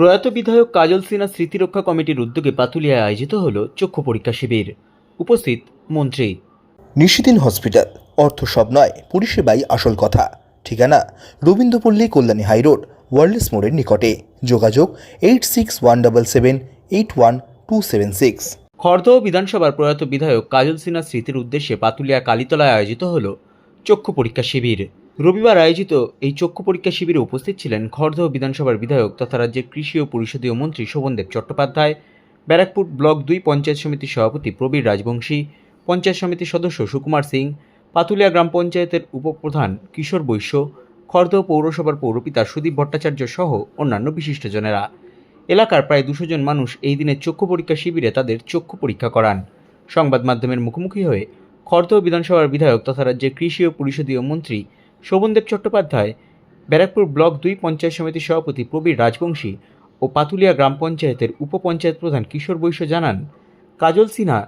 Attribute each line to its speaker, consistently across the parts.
Speaker 1: প্রয়াত বিধায়ক কাজল সিনহা স্মৃতিরক্ষা কমিটির উদ্যোগে পাতুলিয়ায় আয়োজিত হল চক্ষু পরীক্ষা শিবির। উপস্থিত মন্ত্রী।
Speaker 2: নিশিদিন হসপিটাল অর্থ সব নয় পরিষেবাই আসল কথা। ঠিকানা রবীন্দ্রপল্লী কল্যাণী হাইরোড ওয়ার্ল্ডস মোড়ের নিকটে। যোগাযোগ eight six one double seven eight one two seven six.
Speaker 1: Khardah বিধানসভার প্রয়াত বিধায়ক কাজল সিনহা স্মৃতির উদ্দেশ্যে পাতুলিয়া কালীতলায় আয়োজিত হল চক্ষু পরীক্ষা শিবির। রবিবার আয়োজিত এই চক্ষু পরীক্ষা শিবিরে উপস্থিত ছিলেন খড়দহ বিধানসভার বিধায়ক তথা রাজ্যের কৃষি ও পরিষদীয় মন্ত্রী শোভনদেব চট্টোপাধ্যায়, ব্যারাকপুর ব্লক দুই পঞ্চায়েত সমিতির সভাপতি প্রবীর রাজবংশী, পঞ্চায়েত সমিতির সদস্য সুকুমার সিং, পাতুলিয়া গ্রাম পঞ্চায়েতের উপপ্রধান কিশোর বৈশ্য, খড়দহ পৌরসভার পৌরপিতা সুদীপ ভট্টাচার্য সহ অন্যান্য বিশিষ্টজনেরা। এলাকার প্রায় দুশো জন মানুষ এই দিনের চক্ষু পরীক্ষা শিবিরে তাদের চক্ষু পরীক্ষা করান। সংবাদ মাধ্যমের মুখোমুখি হয়ে খড়দহ বিধানসভার বিধায়ক তথা রাজ্যের কৃষি ও পরিষদীয় মন্ত্রী শোভনদেব চট্টোপাধ্যায়, ব্যারাকপুর ব্লক দুই পঞ্চায়েত সমিতির সভাপতি প্রবীর রাজবংশী ও পাতুলিয়া গ্রাম পঞ্চায়েতের উপপঞ্চায়েত প্রধান কিশোর বৈশ্য জানান, কাজল সিনহা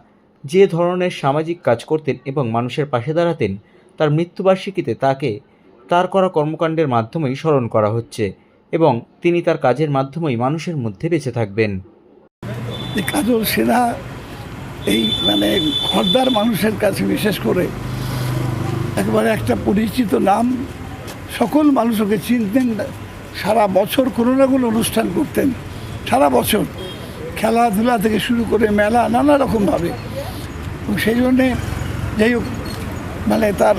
Speaker 1: যে ধরনের সামাজিক কাজ করতেন এবং মানুষের পাশে দাঁড়াতেন, তার মৃত্যুবার্ষিকীতে তাকে তার করা কর্মকাণ্ডের মাধ্যমেই স্মরণ করা হচ্ছে এবং তিনি তার কাজের মাধ্যমেই মানুষের মধ্যে বেঁচে থাকবেন।
Speaker 3: কাজল সিনহা এই মানে খর্দার মানুষের কাছে বিশেষ করে একবারে একটা পরিচিত নাম। সকল মানুষ ওকে চিনতেন। সারা বছর কোনো না কোনো অনুষ্ঠান করতেন। সারা বছর খেলাধুলা থেকে শুরু করে মেলা নানা রকমভাবে সেই জন্যে যাই হোক মানে তার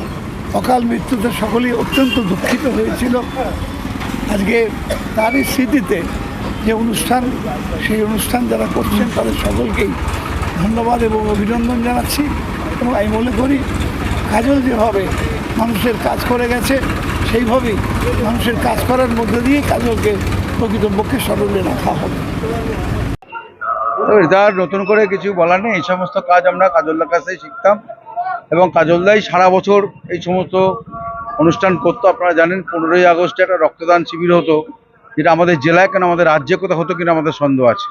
Speaker 3: অকাল মৃত্যুতে সকলেই অত্যন্ত দুঃখিত হয়েছিল। আজকে তারই স্মৃতিতে যে অনুষ্ঠান, সেই অনুষ্ঠান যারা করছেন, তাদের সকলকেই ধন্যবাদ এবং অভিনন্দন জানাচ্ছি। এবং আমি মনে করি কাজল যেভাবে মানুষের কাজ করে গেছে, সেইভাবেই মানুষের কাজ করার মধ্যে দিয়ে কাজলকে প্রকৃতপক্ষে স্মরণে রাখা হবে।
Speaker 4: তো এটা আর নতুন করে কিছু বলার নেই, এই সমস্ত কাজ আমরা কাজলদার কাছেই শিখতাম। এবং কাজলদাই সারা বছর এই সমস্ত অনুষ্ঠান করতো। আপনারা জানেন, পনেরোই আগস্টে একটা রক্তদান শিবির হতো, যেটা আমাদের জেলায় কেন আমাদের রাজ্যে কোথাও হতো কিনা আমাদের সন্দেহ আছে।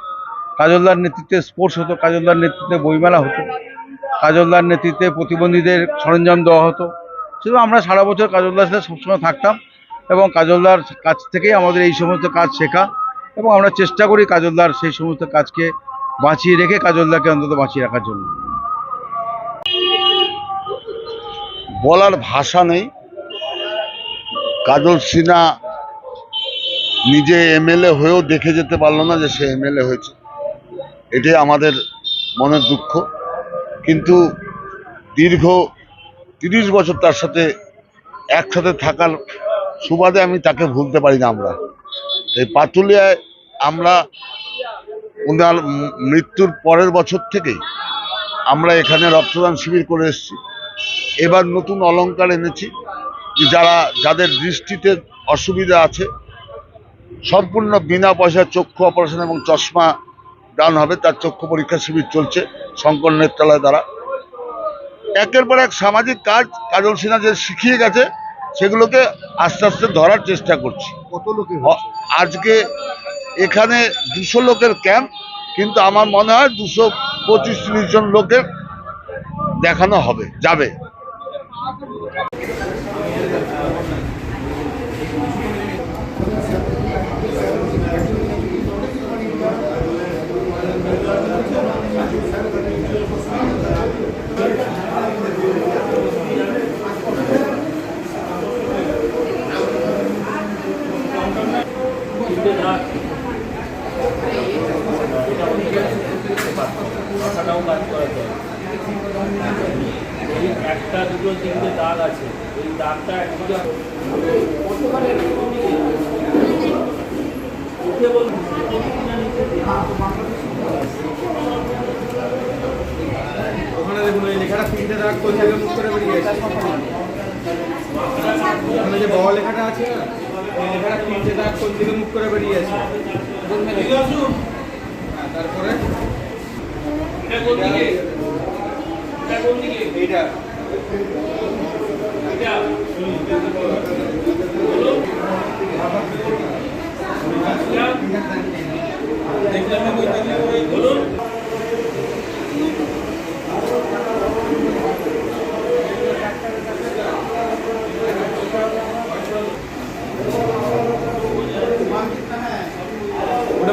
Speaker 4: কাজলদার নেতৃত্বে স্পোর্টস হতো, কাজলদার নেতৃত্বে বইমেলা হতো। কাজলদার নেতৃত্বে প্রতিবন্ধীদের সরঞ্জাম দেওয়া হতো। শুধু আমরা সারা বছর কাজলদার সাথে সবসময় থাকতাম এবং কাজলদার কাছ থেকেই আমাদের এই সমস্ত কাজ শেখা এবং আমরা চেষ্টা করি কাজলদার সেই সমস্ত কাজকে বাঁচিয়ে রেখে কাজলদাকে অন্তত বাঁচিয়ে রাখার জন্য।
Speaker 5: বলার ভাষা নেই। কাজল সিনহা নিজে এমএলএ হয়েও দেখে যেতে পারল না যে সে এমএলএ হয়েছে। এটাই আমাদের মনের দুঃখ। কিন্তু দীর্ঘ তিরিশ বছর তার সাথে একসাথে থাকার সুবাদে আমি তাকে ভুলতে পারি না আমরা। এই পাতুলিয়ায় আমরা ওনার মৃত্যুর পরের বছর থেকেই আমরা এখানে রক্তদান শিবির করে এসেছি। এবার নতুন অলংকার এনেছি যারা, যাদের দৃষ্টিতে অসুবিধা আছে, সম্পূর্ণ বিনা পয়সায় চক্ষু অপারেশন এবং চশমা দান হবে তার চক্ষু পরীক্ষা শিবির চলছে শঙ্কর নেত্রালয় দ্বারা। একের পর এক সামাজিক কাজ কাজল সিনহা যে শিখিয়ে গেছে সেগুলোকে আস্তে আস্তে ধরার চেষ্টা করছি। কত লোকে আজকে এখানে দুশো লোকের ক্যাম্প কিন্তু আমার মনে হয় দুশো পঁচিশ ত্রিশ জন লোকের দেখানো হবে যাবে।
Speaker 6: এই একটা দুটো তিনটে দাগ আছে। এই দাগটা একদিকে উঠে বলুন
Speaker 7: ওখানে দেখুন ওই লেখাটা তিনটে দাগ কোন জায়গায় মুখ করে বেরিয়ে গেছে। ওখানে যে বড় লেখাটা আছে না ওই লেখাটা তিনটে দাগ কোন দিকে মুখ করে বেরিয়ে গেছে। হ্যাঁ, তারপরে
Speaker 6: এটা কোন দিকে? এটা কোন দিকে?
Speaker 7: এইটা
Speaker 6: এটা
Speaker 7: দেখলাম ওই দেখলাম ওই
Speaker 6: বলুন
Speaker 7: ওটা